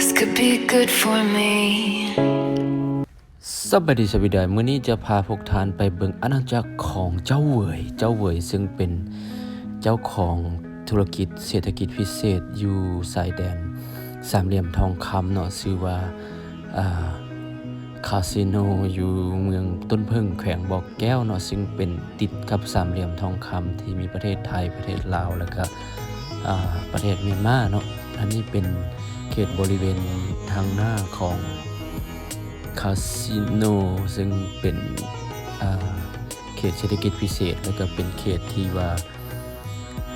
This could be good for me. สวัสดีสวัสดีมื้อนี้จะพาพวกทานไปเบิ่งอาณาจักรของเจ้าเวยเจ้าเวยซึ่งเป็นเจ้าของธุรกิจเศรษฐกิจพิเศษอยู่สายแดน สามเหลี่ยมทองคำเนาะชื่อว่าอ่าคาสิโนอยู่เมืองต้นพึ่งแขวงบอกแก้วเนาะซึ่งเป็นติดกับสามเหลี่ยมทองคำที่มีประเทศไทยประเทศลาวแล้วก็ประเทศเมียนมาเนาะอันนี้เป็น ตบริเวณทางหน้าของคาสิโนซึ่งเป็นเขตเศรษฐกิจพิเศษ แล้วก็เป็นเขตที่ว่า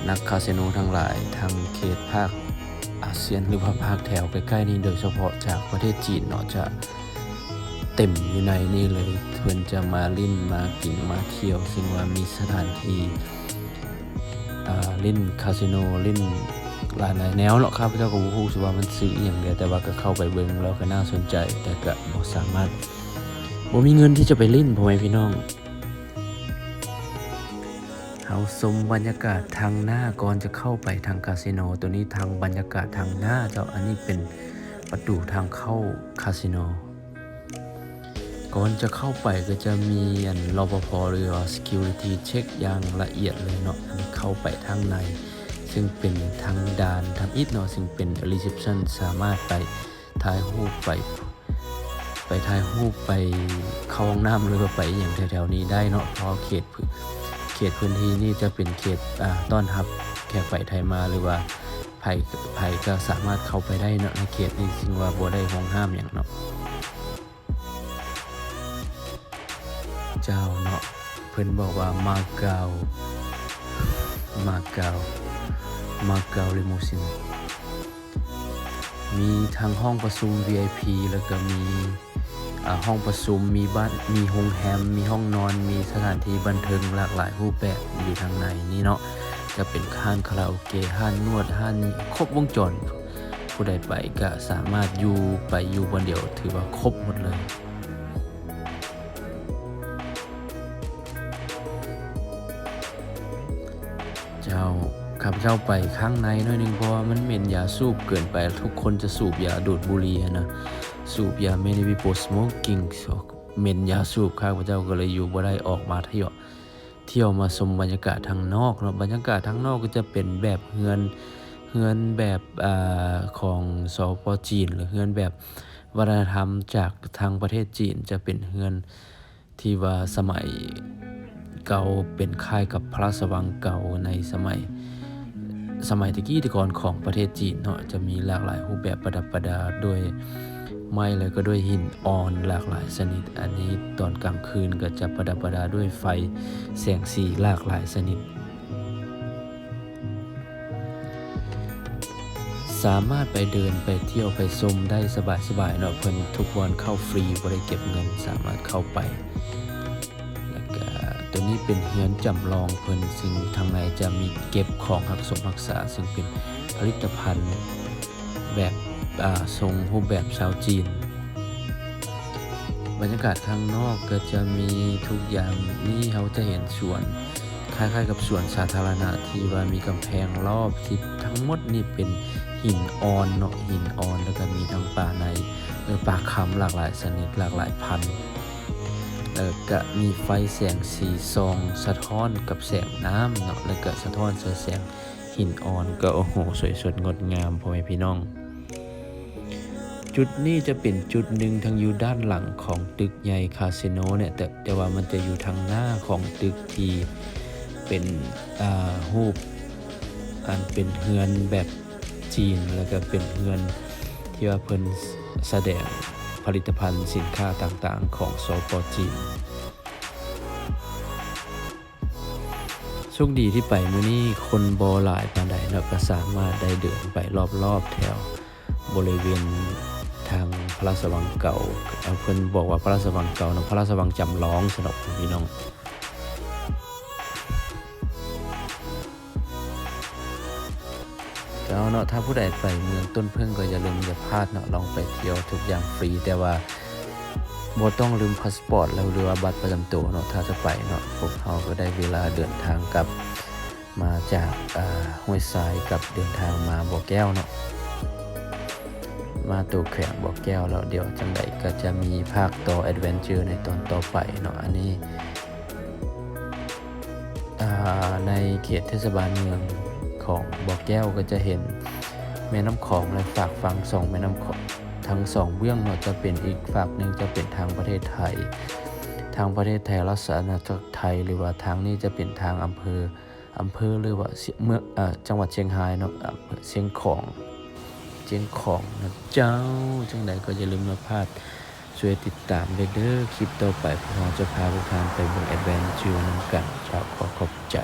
นักคาสิโนทั้งหลายทางเขตภาคอาเซียนหรือว่าภาคแถวใกล้ๆนี้โดยเฉพาะจากประเทศจีนเนาะจะเต็มอยู่ในนี่เลยเพื่อนจะมาลิ่นมากินมาเที่ยว ซึ่งว่ามีสถานที่อ่าเล่นคาสิโนเล่น หลายหลายแนวเนาะครับเจ้าก็บ่ฮู้สิว่ามันซื้ออย่างเดียวแต่ว่าก็เข้าไปเบิ่งแล้วก็น่าสนใจ แต่ก็บ่สามารถบ่มีเงินที่จะไปเล่นพ่อแม่พี่น้องเฮาชมบรรยากาศทางหน้าก่อนจะเข้าไปทางคาสิโน ตัวนี้ทางบรรยากาศทางหน้าเจ้าอันนี้เป็นประตูทางเข้าคาสิโนก่อนจะเข้าไปก็จะมีอันรปภหรือว่า security เช็คอย่างละเอียดเลยเนาะเข้าไปทางใน ซึ่งเป็นทางด่านทำอิฐเนาะซึ่งเป็น reception สามารถไปถ่ายรูปไป ไปถ่ายรูปไปเข้าห้องน้ำหรือว่าไปอย่างแถวๆนี้ได้เนาะเพราะเขตเขตพื้นที่นี่จะเป็นเขตอ่าต้อนรับแขกไปไทยมาหรือว่าไผ่ไผ่ก็สามารถเข้าไปได้เนาะในเขตนี้ซึ่งว่าบ่ได้ห้องห้ามอย่างเนาะเจ้าเนาะเพิ่นบอกว่ามาเกามาเกา มาเกาลิมูซินมีทั้งห้องประชุม VIP แล้วก็มีห้องประชุมมีบ้านมีโรงแรมมีห้องนอน มีสถานที่บันเทิงหลากหลายรูปแบบอยู่ทางในนี่เนาะจะเป็นห้านคาราโอเกะห้านนวดห้านครบวงจร ผู้ใดไปก็สามารถอยู่ไปอยู่วันเดียวถือว่าครบหมดเลย เจ้าไปข้างในหน่อยหนึงเพราะว่ามันเหม็นยาสูบเกินไป ทุกคนจะสูบยาดูดบุหรี่นะสูบยาเมนิวิโปสโมกิ้งเหม็นยาสูบข้าพเจ้าก็เลยอยู่บ่ได้ออกมาเที่ยวเที่ยวมาชมบรรยากาศทางนอกเนาะบรรยากาศทางนอกก็จะเป็นแบบเฮือนเฮือนแบบอ่าของสปจีน หรือเฮือนแบบวัฒนธรรมจากทางประเทศจีนจะเป็นเฮือนที่ว่าสมัยเก่าเป็นค่ายกับพระราชวังเก่าในสมัย สมัยตะกี้ตะก่อนของประเทศจีนเนาะจะมีหลากหลายรูปแบบประดับประดาด้วยไม้แล้วก็ด้วยหินอ่อนหลากหลายชนิด อันนี้ตอนกลางคืนก็จะประดับประดาด้วยไฟแสงสีหลากหลายชนิด สามารถไปเดินไปเที่ยวไปชมได้สบายๆเนาะเพิ่นทุกวันเข้าฟรีบ่ได้เก็บเงินสามารถเข้าไป นี้เป็นเฮือนจำลองเพิ่นซึ่งทางในจะมีเก็บของรักสมรักษา ซึ่งเป็นผลิตภัณฑ์แบบทรงรูปแบบชาวจีน บรรยากาศข้างนอกก็จะมีทุกอย่างนี่เขาจะเห็นสวนคล้ายๆกับสวนสาธารณะที่ว่ามีกำแพงรอบที่ทั้งหมดนี่เป็นหินอ่อนเนาะหินอ่อนแล้วก็มีทั้งป่าในป่าคำหลากหลายชนิดหลากหลายพันธุ์ เอ่อก็มีไฟแสงสีซอง สะท้อนกับแสงน้ำเนาะแล้วก็สะท้อนใส่แสงหินอ่อนก็โอ้โหสวยสดงดงามพ่อแม่พี่น้อง จุดนี้จะเป็นจุดหนึ่งทางอยู่ด้านหลังของตึกใหญ่คาสิโนเนี่ยแต่แต่ว่ามันจะอยู่ทางหน้าของตึกที่เป็นอ่ารูปอันเป็นเฮือนแบบจีนแล้วก็เป็นเฮือนที่ว่าเพิ่นแสดง ผลิตภัณฑ์สินค้าต่างๆ ของสปจีนโชคดีที่ไปมื้อนี้คนบอหลายปานใดเนาะก็สามารถได้เดินไปรอบๆแถวบริเวณทางพระราชวังเก่าเอาเพิ่นบอกว่าพระราชวังเก่านะพระราชวังจำลองสนุกพี่น้อง จ้าเนาะถ้าผู้ใดไปเมืองต้นพึ่งก็อย่าลืมอย่าพลาดเนาะลองไปเที่ยวทุกอย่างฟรี แต่ว่าบ่ต้องลืมพาสปอร์ตแล้วหรือว่าบัตรประจำตัวเนาะถ้าจะไปเนาะพวกเขาก็ได้เวลาเดินทางกลับมาจากห้วยทรายกับเดินทางมาบ่อแก้วเนาะมาตัวแข่งบอแก้วแล้วเดี๋ยวจังใดก็จะมีภาคต่อแอดเวนเจอร์ในตอนต่อไปเนาะอันนี้ในเขตเทศบาลเมือง ของบอกแก้วก็จะเห็นแม่น้ำของและฝากฟังสองแม่น้ำของทั้งสองเบื้องเนาะจะเป็นอีกฝากหนึ่งจะเป็นทางประเทศไทย ทางประเทศไทยรัฐอาจักรไทยหรือว่าทางนี้จะเป็นทางอำเภออำเภอหรือว่าเสียเมืองเอ่อจังหวัดเชียงรายเนาะเภอเชียงของเชียงของนะเจ้าจังใดก็อย่าลืมมาพลาดช่วยติดตามเด้อคลิปต่อไปพวกเราจะพาทุกทานไปบิ่งแอดเวนเจอร์นำกันชาวขอขอบใจ